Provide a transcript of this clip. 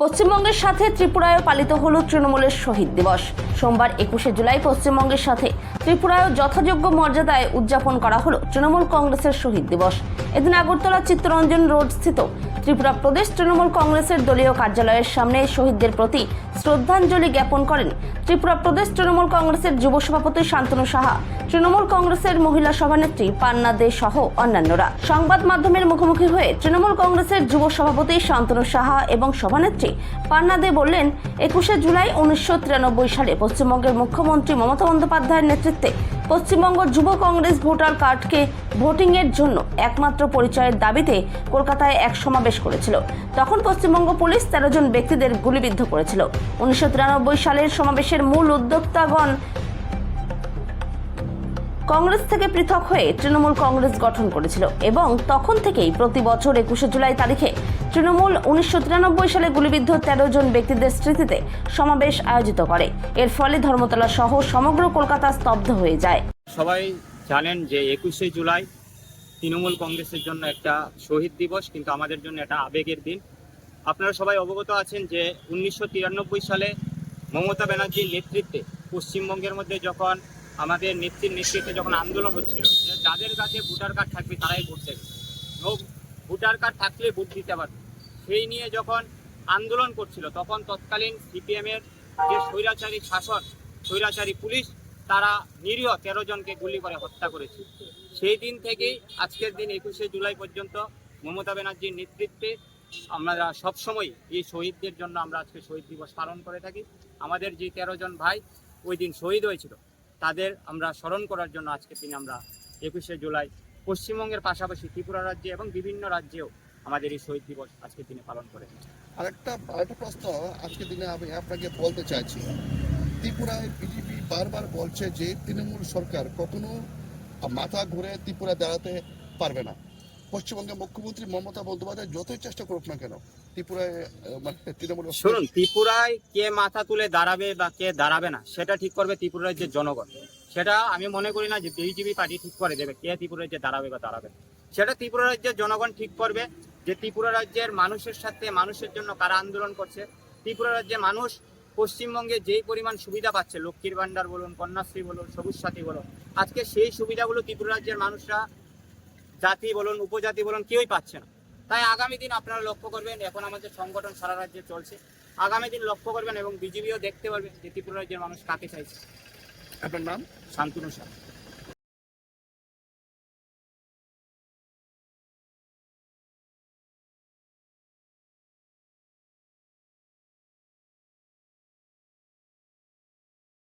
পশ্চিমবঙ্গের সাথে ত্রিপুরায়ও পালিত হল তৃণমূলের শহীদ দিবস। সোমবার একুশে জুলাই পশ্চিমবঙ্গের সাথে ত্রিপুরায়ও যথাযোগ্য মর্যাদায় উদযাপন করা হলো তৃণমূল কংগ্রেসের শহীদ দিবস। এদিন আগরতলা চিত্তরঞ্জন রোড স্থিত ত্রিপুরা প্রদেশ তৃণমূল কংগ্রেসের দলীয় কার্যালয়ের সামনে শহীদদের প্রতি শ্রদ্ধাঞ্জলি জ্ঞাপন করেন ত্রিপুরা প্রদেশ তৃণমূল কংগ্রেসের যুব সভাপতি শান্তনু সাহা, তৃণমূল কংগ্রেসের মহিলা সভানেত্রী পান্না দে সহ অন্যান্যরা। সংবাদ মাধ্যমের মুখোমুখি হয়ে তৃণমূল কংগ্রেসের যুব সভাপতি শান্তনু সাহা এবং সভানেত্রী পান্না দে বললেন, একুশে জুলাই উনিশশো তিরানব্বই সালে পশ্চিমবঙ্গের মুখ্যমন্ত্রী মমতা বন্দ্যোপাধ্যায়ের নেতৃত্বে পশ্চিমবঙ্গ যুব কংগ্রেস ভোটার কার্ডকে ভোটিংয়ের জন্য একমাত্র পরিচয়ের দাবিতে কলকাতায় এক সমাবেশ করেছিল। তখন পশ্চিমবঙ্গ পুলিশ তেরো জন ব্যক্তিদের গুলিবিদ্ধ করেছিল। উনিশশো তিরানব্বই সালের সমাবেশের মূল উদ্যোক্তাগণ কংগ্রেস থেকে পৃথক হয়ে তৃণমূল কংগ্রেস গঠন করেছিল এবং তখন থেকেই প্রতি বছর একুশে জুলাই তারিখে তৃণমূল উনিশশো তিরানব্বই সালে গুলিবিদ্ধ তেরো জন ব্যক্তিদের স্মৃতিতে সমাবেশ আয়োজিত করে। এর ফলে ধর্মতলা সহ সমগ্র কলকাতা স্তব্ধ হয়ে যায়। সবাই জানেন যে একুশে জুলাই তৃণমূল কংগ্রেসের জন্য একটা শহীদ দিবস, কিন্তু আমাদের জন্য একটা আবেগের দিন। আপনারা সবাই অবগত আছেন যে উনিশশো তিরানব্বই সালে মমতা ব্যানার্জির নেতৃত্বে পশ্চিমবঙ্গের মধ্যে যখন আমাদের নেত্রীর নেতৃত্বে যখন আন্দোলন হচ্ছিল, যাদের কাছে ভোটার কার্ড থাকবে তারাই ভোট দেবে। ভোটার কার্ড থাকলে ভোট দিতে পারবে। সেই নিয়ে যখন আন্দোলন করছিল, তখন তৎকালীন সিপিএমের যে স্বৈরাচারী শাসন স্বৈরাচারী পুলিশ, তারা নিরীহ তেরো জনকে গুলি করে হত্যা করেছে। সেই দিন থেকেই আজকের দিন একুশে জুলাই পর্যন্ত মমতা ব্যানার্জির নেতৃত্বে আমরা সবসময় এই শহীদদের জন্য আমরা আজকে শহীদ দিবস পালন করে থাকি। আমাদের যে তেরো জন ভাই, ওই দিন শহীদ হয়েছিল। তাদের আমরা স্মরণ করার জন্য আজকের দিন আমরা একুশে জুলাই পশ্চিমবঙ্গের পাশাপাশি ত্রিপুরা রাজ্যে এবং বিভিন্ন রাজ্যেও আমাদের এই শহীদ দিবস আজকের দিনে পালন করে। আরেকটা আরেকটা প্রশ্ন আজকের দিনে আমি আপনাকে বলতে চাইছি। ত্রিপুরায় বিজেপি বারবার বলছে যে তৃণমূল সরকার কখনো মাথা ঘুরে ত্রিপুরা দাঁড়াতে পারবে না। পশ্চিমবঙ্গের মুখ্যমন্ত্রী মমতা বন্দ্যোপাধ্যায় যতই চেষ্টা করুক না কেন, ত্রিপুরায় মানে শুনুন, ত্রিপুরায় কে মাথা তুলে দাঁড়াবে বা কে দাঁড়াবে না, সেটা ঠিক করবে ত্রিপুরা রাজ্যের জনগণ। সেটা আমি মনে করি না যে বিজেপি পার্টি ঠিক করে দেবে, কে ত্রিপুরা রাজ্যে দাঁড়াবে বা দাঁড়াবে সেটা ত্রিপুরা রাজ্যের জনগণ ঠিক করবে যে ত্রিপুরা রাজ্যের মানুষের সাথে মানুষের জন্য কারা আন্দোলন করছে। ত্রিপুরা রাজ্যে মানুষ পশ্চিমবঙ্গে যেই পরিমাণ সুবিধা পাচ্ছে, লক্ষ্মীর ভান্ডার বলুন, কন্যাশ্রী বলুন, সবুজ সাথী বলুন, আজকে সেই সুবিধাগুলো ত্রিপুরা রাজ্যের মানুষরা জাতি বলুন উপজাতি বলুন কেউই পাচ্ছে না। তাই আগামী দিন আপনারা লক্ষ্য করবেন এখন আমাদের সংগঠন সারা রাজ্যে চলছে। আগামী দিন লক্ষ্য করবেন এবং বিজেপিও দেখতে পারবেন যে ত্রিপুরা রাজ্যের মানুষ কাকে চাইছে। আপনার নাম? শান্তনু সাহা।